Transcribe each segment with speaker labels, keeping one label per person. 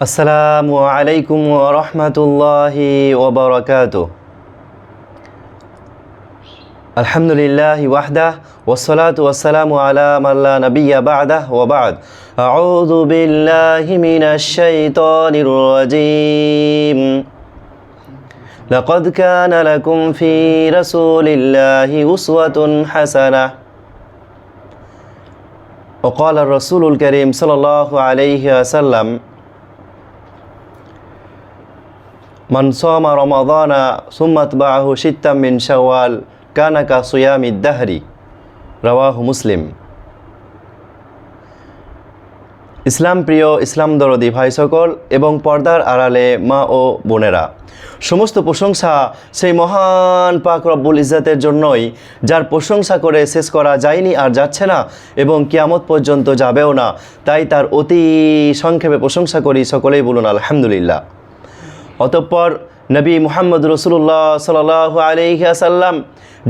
Speaker 1: আসসালামু আলাইকুম রহমতুল্লাহি ওবরকাত আলহামদুলিল্লাহ ওয়াহদাহ والصلاة والسلام على من لا نبي بعده وبعد أعوذ بالله من الشيطان الرجيم لقد كان لكم في رسول الله أسوة حسنة وقال الرسول الكريم صلى الله عليه وسلم মানসমা রমাদানা সুম্মাত বাহু সিত্তাম মিন শাওয়াল কানাকা সুয়াম ইদ্দাহারি রাওয়াহ মুসলিম। ইসলাম প্রিয় ইসলাম দরদি ভাই সকল এবং পর্দার আড়ালে মা ও বোনেরা, সমস্ত প্রশংসা সেই মহান পাক রব্বুল ইজাতের জন্যই, যার প্রশংসা করে শেষ করা যায়নি আর যাচ্ছে না এবং কিয়ামত পর্যন্ত যাবেও না, তাই তার অতি সংক্ষেপে প্রশংসা করি, সকলেই বলুন আলহামদুলিল্লাহ। অতঃপর নবী মুহাম্মদ রসুল্লাহ সাল আলহিহাসাল্লাম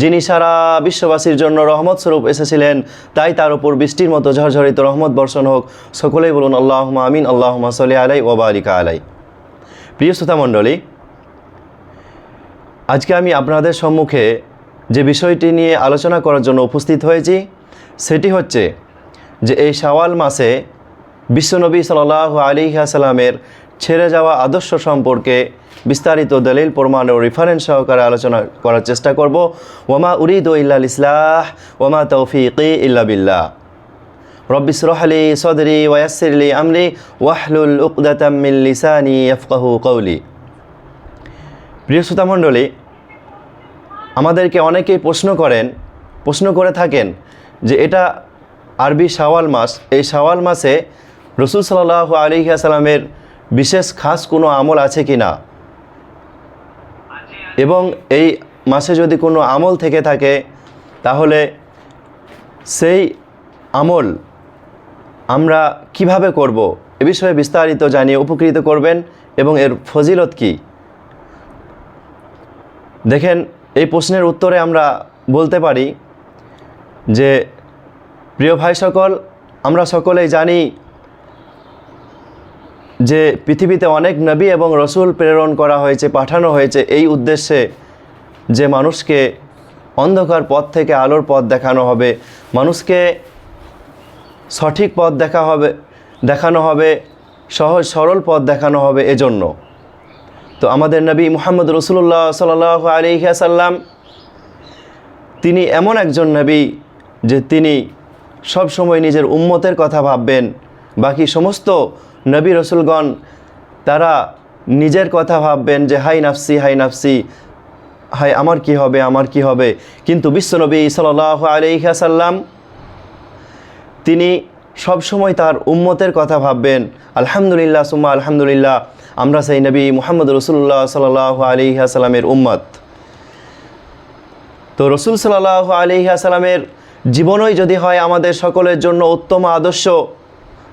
Speaker 1: যিনি সারা বিশ্ববাসীর জন্য রহমত স্বরূপ এসেছিলেন, তাই তার উপর বৃষ্টির মতো ঝরঝরিত রহমত বর্ষণ হোক। সকলেই বলুন আল্লাহ আমিন আল্লাহ সাল্লি আলাই ওবারিকা আলাই। প্রিয় শ্রোতা মণ্ডলী, আজকে আমি আপনাদের সম্মুখে যে বিষয়টি নিয়ে আলোচনা করার জন্য উপস্থিত হয়েছি, সেটি হচ্ছে যে এই শাওয়াল মাসে বিশ্বনবী সাল্লাহ আলিহাসাল্লামের ছেড়ে যাওয়া আদর্শ সম্পর্কে বিস্তারিত দলিল, প্রমাণ ও রেফারেন্স সহকারে আলোচনা করার চেষ্টা করব। ওমা উরিদ ইল্লাল ইসলাহ ওমা তৌফিকি ইল্লা বিল্লাহ। রব্বিস রহলি সদরি ওয়াসিরলি আমলি ওয়াহলুল উকদাতাম লিসানি ইয়াফকাহু কৌলি প্রিয় শ্রোতা মণ্ডলী, আমাদেরকে অনেকেই প্রশ্ন করেন, প্রশ্ন করে থাকেন যে এটা আরবি শাওয়াল মাস। এই শাওয়াল মাসে রসুল সাল্লাহ আলিহাসাল্লামের বিশেষ খাস কোনো আমল আছে কি না? এবং এই মাসে যদি কোনো আমল থেকে থাকে, তাহলে সেই আমল আমরা কীভাবে করব? এ বিষয়ে বিস্তারিত জানিয়ে উপকৃত করবেন এবং এর ফজিলত কী? দেখেন, এই প্রশ্নের উত্তরে আমরা বলতে পারি যে, প্রিয় ভাই সকল, আমরা সকলেই জানি যে পৃথিবীতে অনেক নবী এবং রসুল প্রেরণ করা হয়েছে, পাঠানো হয়েছে, এই উদ্দেশ্যে যে মানুষকে অন্ধকার পথ থেকে আলোর পথ দেখানো হবে, মানুষকে সঠিক পথ দেখা হবে, দেখানো হবে, সহজ, সরল পথ দেখানো হবে এজন্য। তো আমাদের নবী মুহাম্মদ রসুল্লাহ সাল আলিহাসাল্লাম তিনি এমন একজন নবী যে তিনি সব সময় নিজের উম্মতের কথা ভাববেন, বাকি সমস্ত নবী রসুলগণ, তারা নিজের কথা ভাববেন যে, হাই নাফসি হাই নাফসি, হাই আমার কি হবে, আমার কি হবে? কিন্তু বিশ্বনবী সাল আলিহাসাল্লাম তিনি সবসময় তার উম্মতের কথা ভাববেন। আলহামদুলিল্লাহ, সুম্মা আলহামদুলিল্লাহ, আমরা সেই নবী মোহাম্মদ রসুল্লাহ সাল আলি আসালামের উম্মত। তো রসুল সাল্লাহ আলি আসালামের জীবনই যদি হয় আমাদের সকলের জন্য উত্তম আদর্শ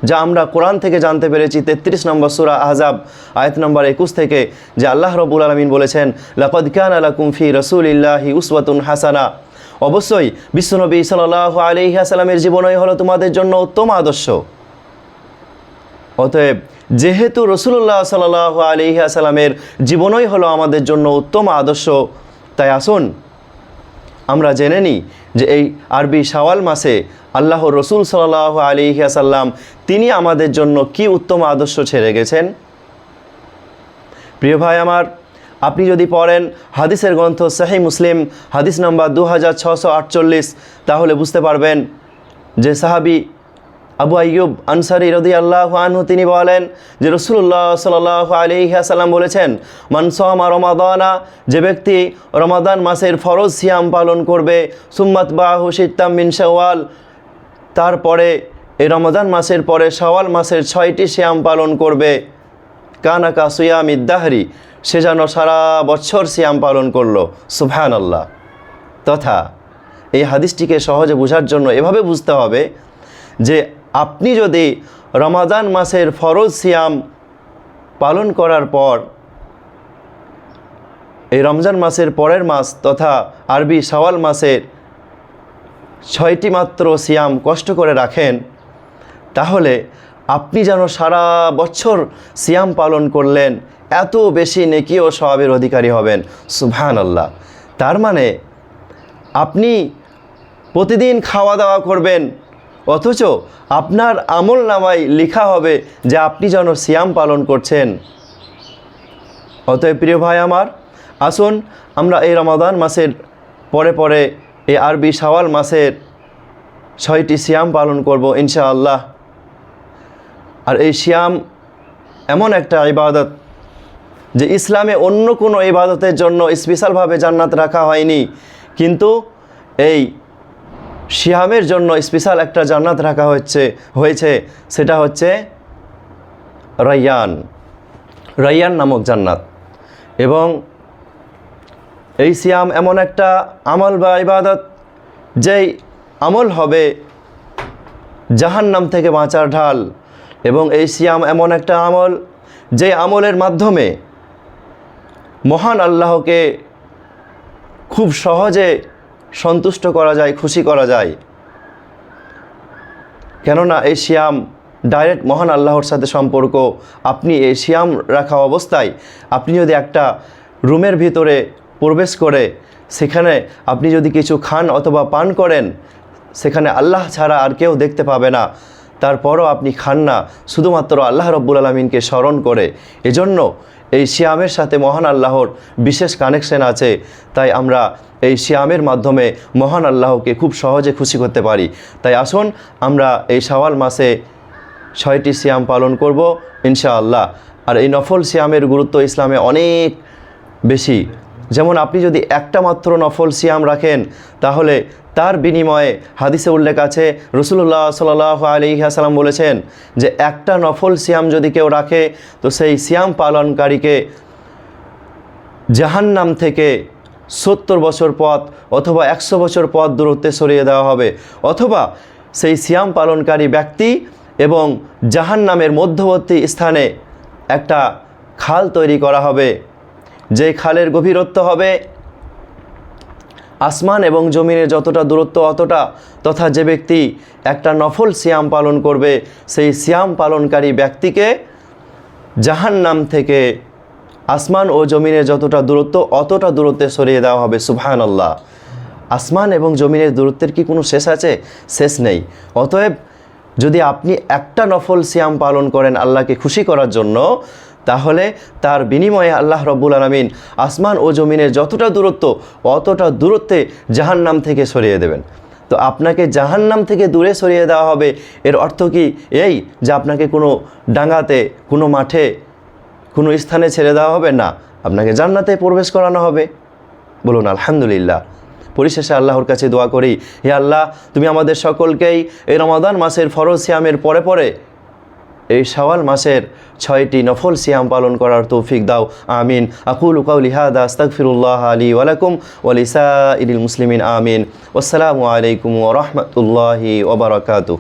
Speaker 1: যা আমরা কোরআন থেকে জানতে পেরেছি। তেত্রিশ নম্বর সুরা আহজাব আয়ত নম্বর একুশ থেকে, যে আল্লাহ রবুল আলমিন বলেছেন, লাকদ খান আলা কুমফি রসুল ইল্লাহি উসওয়াতুন হাসানা। অবশ্যই বিশ্বনবী সাল্লাহ আলি আসালামের জীবনই হলো তোমাদের জন্য উত্তম আদর্শ। অতএব যেহেতু রসুল্লাহ সাল আলি আসালামের জীবনই হলো আমাদের জন্য উত্তম আদর্শ, তাই আসুন আমরা জেনে নিই যে এই আরবি শাওয়াল মাসে আল্লাহ রসুল সাল্লাহ আলী আসাল্লাম তিনি আমাদের জন্য কি উত্তম আদর্শ ছেড়ে গেছেন? প্রিয় ভাই আমার, আপনি যদি পড়েন হাদিসের গ্রন্থ সাহি মুসলিম, হাদিস নম্বর দু তাহলে বুঝতে পারবেন যে সাহাবি আবু আইয়ুব আনসারি রদি আল্লাহ আনহু, তিনি বলেন যে রসুল্লাহ সাল আলিহাসাল্লাম বলেছেন মানসমা রমাদানা, যে ব্যক্তি রমাদান মাসের ফরজ সিয়াম পালন করবে, সুম্মাত বাহু সিত্তাম মিন তারপরে এই রমাদান মাসের পরে শাওয়াল মাসের ছয়টি শ্যাম পালন করবে। কানাকা সুয়াম ইদ্দাহরি সে যেন সারা বছর সিয়াম পালন করল। সুবহান আল্লাহ তথা এই হাদিসটিকে সহজে বোঝার জন্য এভাবে বুঝতে হবে যে আপনি যদি রমাদান মাসের ফরজ সিয়াম পালন করার পর, এই রমজান মাসের পরের মাস তথা আরবি সওয়াল মাসের ছয়টি মাত্র সিয়াম কষ্ট করে রাখেন, তাহলে আপনি যেন সারা বছর সিয়াম পালন করলেন, এত বেশি নেকি ও স্বভাবের অধিকারী হবেন। সুভান আল্লাহ তার মানে আপনি প্রতিদিন খাওয়া দাওয়া করবেন অথচ আপনার আমল নামায় লেখা হবে যে আপনি যেন সিয়াম পালন করছেন। অতএব প্রিয় ভাই আমার, আসুন আমরা এই রমাদান মাসের পরে পরে, এই আরবি সাওয়াল মাসের ছয়টি সিয়াম পালন করব ইনশাআল্লাহ। আর এই সিয়াম এমন একটা ইবাদত যে ইসলামে অন্য কোনো ইবাদতের জন্য স্পেশালভাবে জান্নাত রাখা হয়নি। কিন্তু এই শিয়ামের জন্য স্পেশাল একটা জান্নাত রাখা হচ্ছে, হয়েছে, সেটা হচ্ছে রাইয়ান। রাইয়ান নামক জান্নাত। এবং এই সিয়াম এমন একটা আমল বা ইবাদত, যেই আমল হবে জাহান্নাম থেকে বাঁচার ঢাল। এবং এই সিয়াম এমন একটা আমল যে আমলের মাধ্যমে মহান আল্লাহকে খুব সহজে সন্তুষ্ট করা যায়, খুশি করা যায়। কেননা এই শিয়াম ডাইরেক্ট মহান আল্লাহর সাথে সম্পর্ক। আপনি এই শিয়াম রাখা অবস্থায় আপনি যদি একটা রুমের ভিতরে প্রবেশ করে সেখানে আপনি যদি কিছু খান অথবা পান করেন, সেখানে আল্লাহ ছাড়া আর কেউ দেখতে পাবে না। তারপরও আপনি খান না, শুধুমাত্র আল্লাহ রব্বুল আলমিনকে স্মরণ করে। এজন্য এই শিয়ামের সাথে মহান আল্লাহর বিশেষ কানেকশন আছে। তাই আমরা এই শিয়ামের মাধ্যমে মহান আল্লাহকে খুব সহজে খুশি করতে পারি। তাই আসুন আমরা এই শাওয়াল মাসে ছয়টি সিয়াম পালন করব, ইনশাআল্লাহ। আর এই নফল সিয়ামের গুরুত্ব ইসলামে অনেক বেশি। যেমন আপনি যদি একটা মাত্র নফল সিয়াম রাখেন, তাহলে তার বিনিময়ে হাদিসে উল্লেখ আছে রসুল্লাহ সাল আলী সাল্লাম বলেছেন যে একটা নফল সিয়াম যদি কেউ রাখে, তো সেই সিয়াম পালনকারীকে জাহান্নাম থেকে সত্তর বছর পথ অথবা একশো বছর পথ দূরত্বে সরিয়ে দেওয়া হবে। অথবা সেই সিয়াম পালনকারী ব্যক্তি এবং জাহান্নামের মধ্যবর্তী স্থানে একটা খাল তৈরি করা হবে। যে খালের গভীরত্ব হবে আসমান এবং জমিনের যতটা দূরত্ব অতটা, তথা যে ব্যক্তি একটা নফল সিয়াম পালন করবে, সেই সিয়াম পালনকারী ব্যক্তিকে জাহান্নাম থেকে আসমান ও জমিনের যতটা দূরত্ব অতটা দূরত্বে সরিয়ে দেওয়া হবে সুবহান আল্লাহ আসমান এবং জমিনের দূরত্বের কি কোনো শেষ আছে? শেষ নেই। অতএব যদি আপনি একটা নফল সিয়াম পালন করেন আল্লাহকে খুশি করার জন্য তাহলে তার বিনিময়ে আল্লাহ রব্বুল আলমিন আসমান ও জমিনের যতটা দূরত্ব, অতটা দূরত্বে জাহান্নাম থেকে সরিয়ে দেবেন। তো আপনাকে জাহান্নাম থেকে দূরে সরিয়ে দেওয়া হবে, এর অর্থ কি? এই যে আপনাকে কোনো ডাঙাতে কোনো মাঠে, কোনো স্থানে ছেড়ে দেওয়া হবে না, আপনাকে জান্নাতে প্রবেশ করানো হবে। বলুন, আলহামদুলিল্লাহ। পরিশেষে আল্লাহর কাছে দোয়া করি, হে আল্লাহ, তুমি আমাদের সকলকেই এই রমাদান মাসের ফরজ সিয়ামের পরে পরে এই শাওয়াল মাসের ছয়টি নফল সিয়াম পালন করার তৌফিক দাও, আমিন। আকুল কাউলি হাদা, আস্তাগফিরুল্লাহ আলী ওয়ালাকুম ওয়ালিসা ইদিল মুসলিমিন, আমিন। আসসালামু আলাইকুম ওরহমতুল্লাহি ওবরাকাতুহ